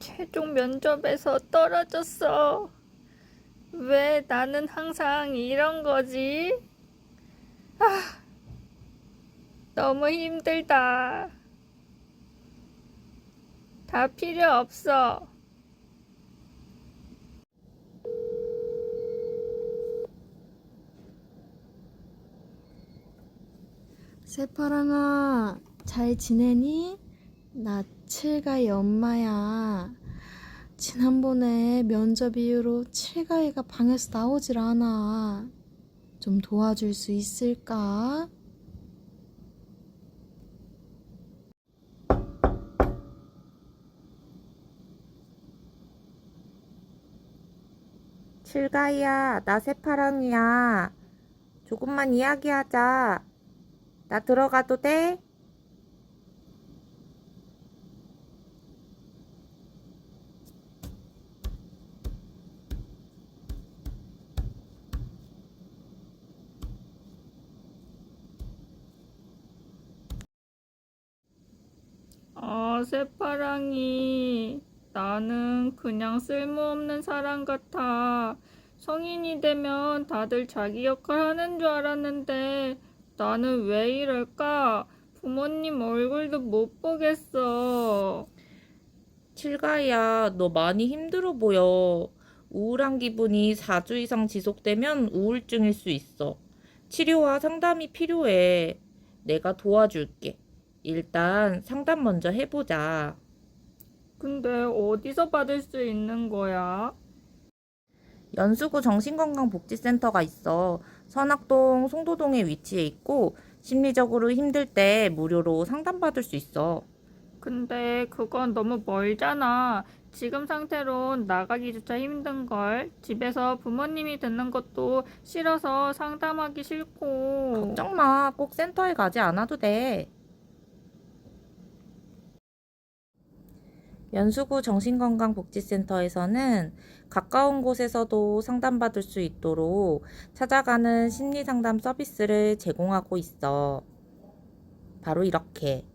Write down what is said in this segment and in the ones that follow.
최종 면접에서 떨어졌어. 왜 나는 항상 이런 거지? 아, 너무 힘들다. 다 필요 없어. 새파랑아, 잘 지내니? 나 칠가이 엄마야. 지난번에 면접 이후로 칠가이가 방에서 나오질 않아. 좀 도와줄 수 있을까? 칠가이야, 나 새파랑이야. 조금만 이야기하자. 나 들어가도 돼? 아, 새파랑이. 나는 그냥 쓸모없는 사람 같아. 성인이 되면 다들 자기 역할 하는 줄 알았는데 나는 왜 이럴까? 부모님 얼굴도 못 보겠어. 칠가이야, 너 많이 힘들어 보여. 우울한 기분이 4주 이상 지속되면 우울증일 수 있어. 치료와 상담이 필요해. 내가 도와줄게. 일단 상담 먼저 해보자. 근데 어디서 받을 수 있는 거야? 연수구 정신건강복지센터가 있어. 선악동, 송도동에 위치해 있고, 심리적으로 힘들 때 무료로 상담받을 수 있어. 근데 그건 너무 멀잖아. 지금 상태론 나가기조차 힘든걸. 집에서 부모님이 듣는 것도 싫어서 상담하기 싫고. 걱정 마. 꼭 센터에 가지 않아도 돼. 연수구 정신건강복지센터에서는 가까운 곳에서도 상담받을 수 있도록 찾아가는 심리상담 서비스를 제공하고 있어. 바로 이렇게.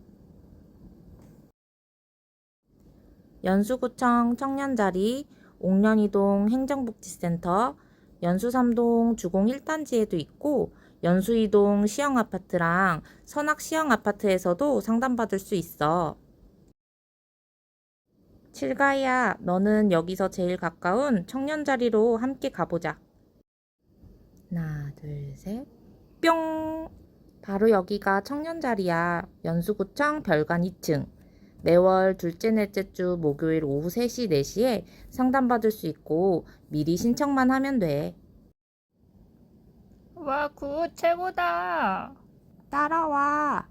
연수구청 청년자리, 옥년이동 행정복지센터, 연수삼동 주공 1단지에도 있고, 연수이동 시형아파트랑 선악 시형아파트에서도 상담받을 수 있어. 칠가이야, 너는 여기서 제일 가까운 청년 자리로 함께 가보자. 하나, 둘, 셋, 뿅! 바로 여기가 청년 자리야. 연수구청 별관 2층. 매월 둘째, 넷째 주 목요일 오후 3시, 4시에 상담받을 수 있고, 미리 신청만 하면 돼. 와, 굿, 최고다. 따라와.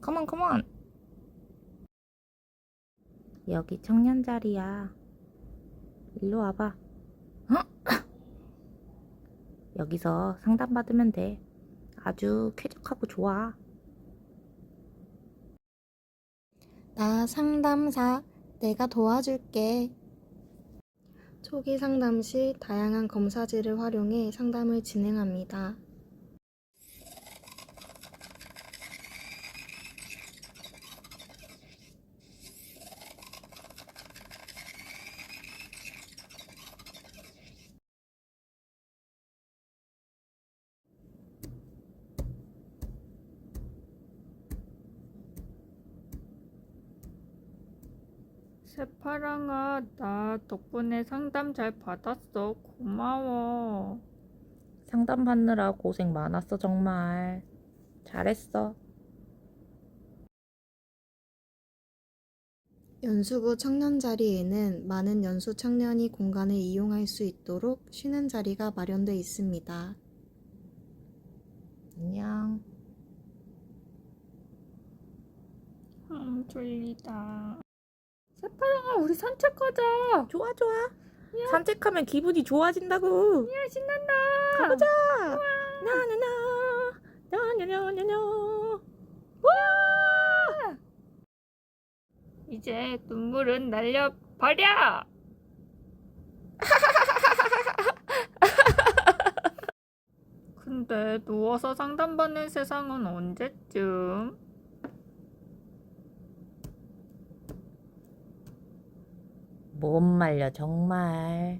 컴온, 컴온. 여기 청년 자리야. 일로 와봐. 어? 여기서 상담받으면 돼. 아주 쾌적하고 좋아. 나 상담사, 내가 도와줄게. 초기 상담 시 다양한 검사지를 활용해 상담을 진행합니다. 새파랑아, 나 덕분에 상담 잘 받았어. 고마워. 상담 받느라 고생 많았어, 정말. 잘했어. 연수구 청년 자리에는 많은 연수 청년이 공간을 이용할 수 있도록 쉬는 자리가 마련되어 있습니다. 안녕. 음, 졸리다. 재파랑아 우리 산책 가자. 좋아 좋아. 야. 산책하면 기분이 좋아진다고. 야 신난다. 가보자. 나나나 나나나나나. 와. 이제 눈물은 날려 버려. 근데 누워서 상담받는 세상은 언제쯤? 못 말려 정말.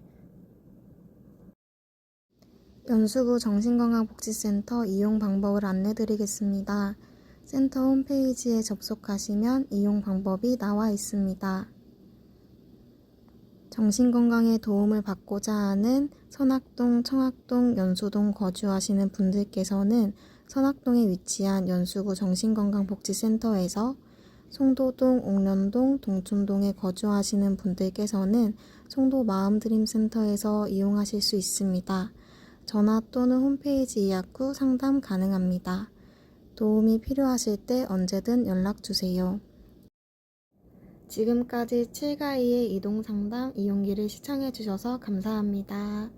연수구 정신건강복지센터 이용 방법을 안내드리겠습니다. 센터 홈페이지에 접속하시면 이용 방법이 나와 있습니다. 정신건강에 도움을 받고자 하는 선악동, 청학동, 연수동 거주하시는 분들께서는 선악동에 위치한 연수구 정신건강복지센터에서 송도동, 옥련동, 동촌동에 거주하시는 분들께서는 송도 마음드림센터에서 이용하실 수 있습니다. 전화 또는 홈페이지 예약 후 상담 가능합니다. 도움이 필요하실 때 언제든 연락 주세요. 지금까지 7가이의 이동 상담 이용기를 시청해 주셔서 감사합니다.